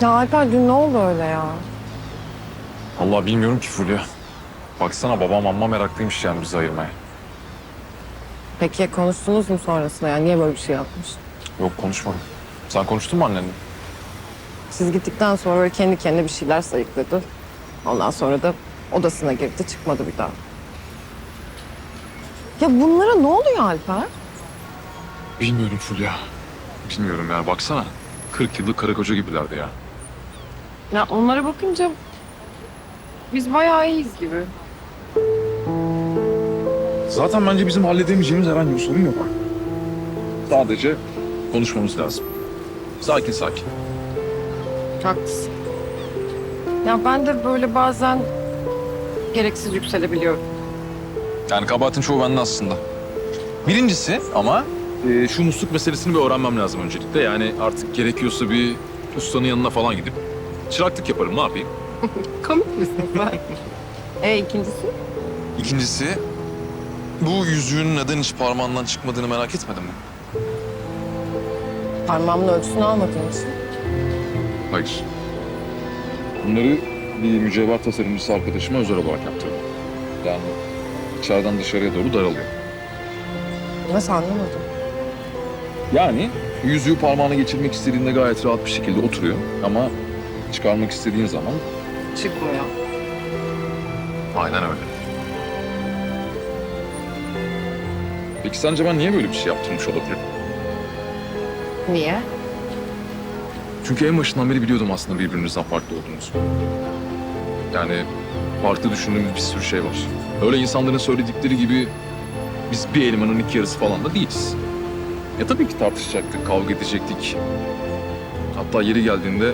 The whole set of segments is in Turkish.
Ya Alper dün ne oldu öyle ya? Allah bilmiyorum ki Fulya. Baksana babam amma meraklıymış yani bizi ayırmaya. Peki konuştunuz mu sonrasında ya? Niye böyle bir şey yapmış? Yok konuşmadım. Sen konuştun mu annenle? Siz gittikten sonra böyle kendi kendine bir şeyler sayıkladı. Ondan sonra da odasına girdi çıkmadı bir daha. Ya bunlara ne oluyor Alper? Bilmiyorum Fulya. Bilmiyorum ya baksana. 40 yıllık karı koca gibilerdi ya. Ya onlara bakınca biz bayağı iyiyiz gibi. Zaten bence bizim halledemeyeceğimiz herhangi bir sorun yok. Sadece konuşmamız lazım. Sakin sakin. Haklısın. Ya ben de böyle bazen gereksiz yükselebiliyorum. Yani kabahatin çoğu bende aslında. Birincisi ama e, şu musluk meselesini bir öğrenmem lazım öncelikle. Yani artık gerekiyorsa bir ustanın yanına falan gidip çıraklık yaparım ne yapayım. Komik misin sen? e ikincisi? İkincisi bu yüzüğün neden hiç parmağından çıkmadığını merak etmedin mi? Parmağımın ölçüsünü almadığın için. Hayır. Bunları bir mücevher tasarımcısı arkadaşıma özel olarak yaptırdım. Yani içeriden dışarıya doğru daralıyor. Nasıl anlamadım? Yani yüzüğü parmağına geçirmek istediğinde gayet rahat bir şekilde oturuyor ama çıkarmak istediğin zaman Çıkmıyor. aynen öyle. Peki sence ben niye böyle bir şey yaptırmış olabilirim? Niye? Çünkü en başından beri biliyordum aslında birbirimizden farklı olduğumuzu. Yani farklı düşündüğümüz bir sürü şey var. Öyle insanların söyledikleri gibi biz bir elmanın iki yarısı falan da değiliz. Ya tabii ki tartışacaktık, kavga edecektik. Hatta yeri geldiğinde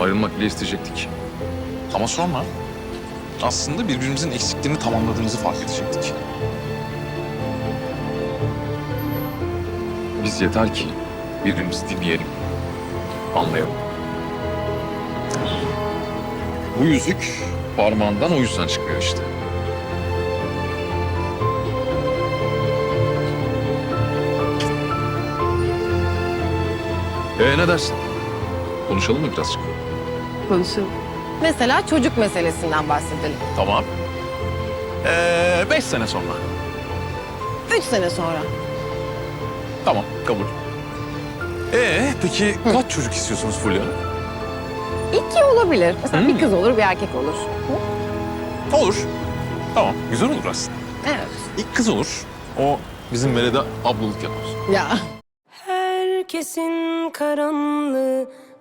ayrılmak bile isteyecektik. Ama sonra aslında birbirimizin eksiklerini tamamladığımızı fark edecektik. Biz yeter ki birbirimizi dinleyelim, anlayalım. Bu yüzük parmağından o yüzden çıkmıyor işte. Ee ne dersin? Konuşalım mı birazcık? Konuşalım. Mesela çocuk meselesinden bahsedelim. Tamam. Ee, beş sene sonra. Üç sene sonra. Tamam, kabul. Ee, peki kaç çocuk istiyorsunuz Fulya? İki olabilir. Mesela bir Hmm. kız olur, bir erkek olur. Olur. Tamam, güzel olur aslında. Evet. İlk kız olur. O bizim Melede ablalık yapar. Ya. Herkesin karanlığı